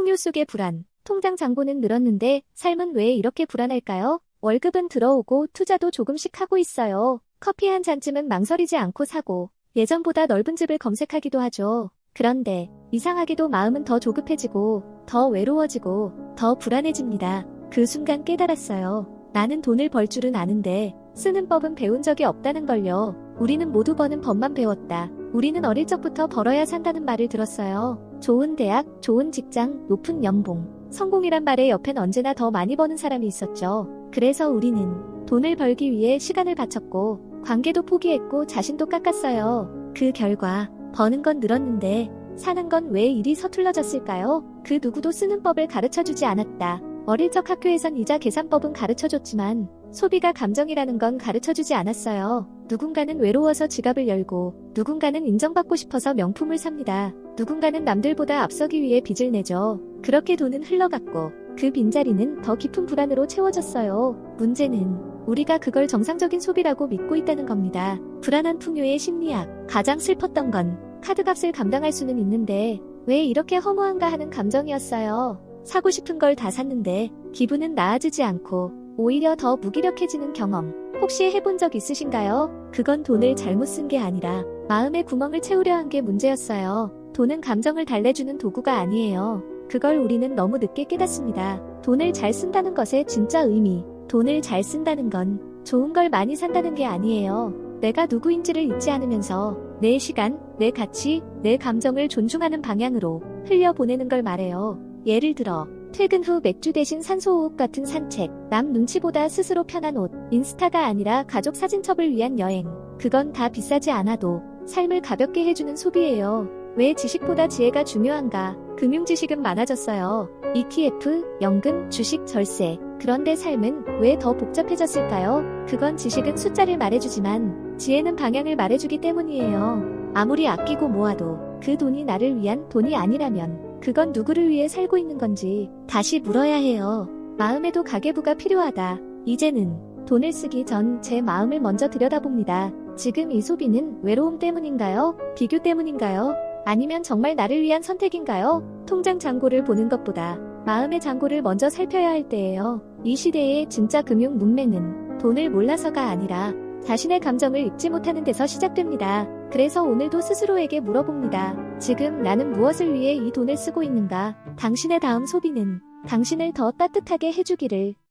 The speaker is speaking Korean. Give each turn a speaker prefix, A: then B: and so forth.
A: 풍요 속의 불안. 통장 잔고는 늘었는데 삶은 왜 이렇게 불안할까요? 월급은 들어오고 투자도 조금씩 하고 있어요. 커피 한 잔쯤은 망설이지 않고 사고 예전보다 넓은 집을 검색하기도 하죠. 그런데 이상하게도 마음은 더 조급해지고 더 외로워지고 더 불안해집니다. 그 순간 깨달았어요. 나는 돈을 벌 줄은 아는데 쓰는 법은 배운 적이 없다는 걸요. 우리는 모두 버는 법만 배웠다. 우리는 어릴 적부터 벌어야 산다는 말을 들었어요. 좋은 대학, 좋은 직장, 높은 연봉. 성공이란 말의 옆엔 언제나 더 많이 버는 사람이 있었죠. 그래서 우리는 돈을 벌기 위해 시간을 바쳤고, 관계도 포기했고, 자신도 깎았어요. 그 결과, 버는 건 늘었는데, 사는 건왜 일이 서툴러졌을까요? 그 누구도 쓰는 법을 가르쳐 주지 않았다. 어릴 적 학교에선 이자 계산법은 가르쳐 줬지만, 소비가 감정이라는 건 가르쳐 주지 않았어요. 누군가는 외로워서 지갑을 열고, 누군가는 인정받고 싶어서 명품을 삽니다. 누군가는 남들보다 앞서기 위해 빚을 내죠. 그렇게 돈은 흘러갔고, 그 빈자리는 더 깊은 불안으로 채워졌어요. 문제는 우리가 그걸 정상적인 소비라고 믿고 있다는 겁니다. 불안한 풍요의 심리학. 가장 슬펐던 건 카드값을 감당할 수는 있는데 왜 이렇게 허무한가 하는 감정이었어요. 사고 싶은 걸 다 샀는데 기분은 나아지지 않고 오히려 더 무기력해지는 경험. 혹시 해본 적 있으신가요? 그건 돈을 잘못 쓴 게 아니라 마음의 구멍을 채우려 한 게 문제였어요. 돈은 감정을 달래주는 도구가 아니에요. 그걸 우리는 너무 늦게 깨닫습니다. 돈을 잘 쓴다는 것의 진짜 의미. 돈을 잘 쓴다는 건 좋은 걸 많이 산다는 게 아니에요. 내가 누구인지를 잊지 않으면서 내 시간, 내 가치, 내 감정을 존중하는 방향으로 흘려보내는 걸 말해요. 예를 들어, 퇴근 후 맥주 대신 산소호흡 같은 산책, 남 눈치보다 스스로 편한 옷, 인스타가 아니라 가족 사진첩을 위한 여행. 그건 다 비싸지 않아도 삶을 가볍게 해주는 소비예요. 왜 지식보다 지혜가 중요한가? 금융 지식은 많아졌어요. ETF, 연금, 주식, 절세. 그런데 삶은 왜 더 복잡해졌을까요? 그건 지식은 숫자를 말해주지만 지혜는 방향을 말해주기 때문이에요. 아무리 아끼고 모아도 그 돈이 나를 위한 돈이 아니라면 그건 누구를 위해 살고 있는 건지 다시 물어야 해요. 마음에도 가계부가 필요하다. 이제는 돈을 쓰기 전 제 마음을 먼저 들여다봅니다. 지금 이 소비는 외로움 때문인가요? 비교 때문인가요? 아니면 정말 나를 위한 선택인가요? 통장 잔고를 보는 것보다 마음의 잔고를 먼저 살펴야 할 때예요. 이 시대의 진짜 금융 문맹은 돈을 몰라서가 아니라 자신의 감정을 읽지 못하는 데서 시작됩니다. 그래서 오늘도 스스로에게 물어봅니다. 지금 나는 무엇을 위해 이 돈을 쓰고 있는가? 당신의 다음 소비는 당신을 더 따뜻하게 해주기를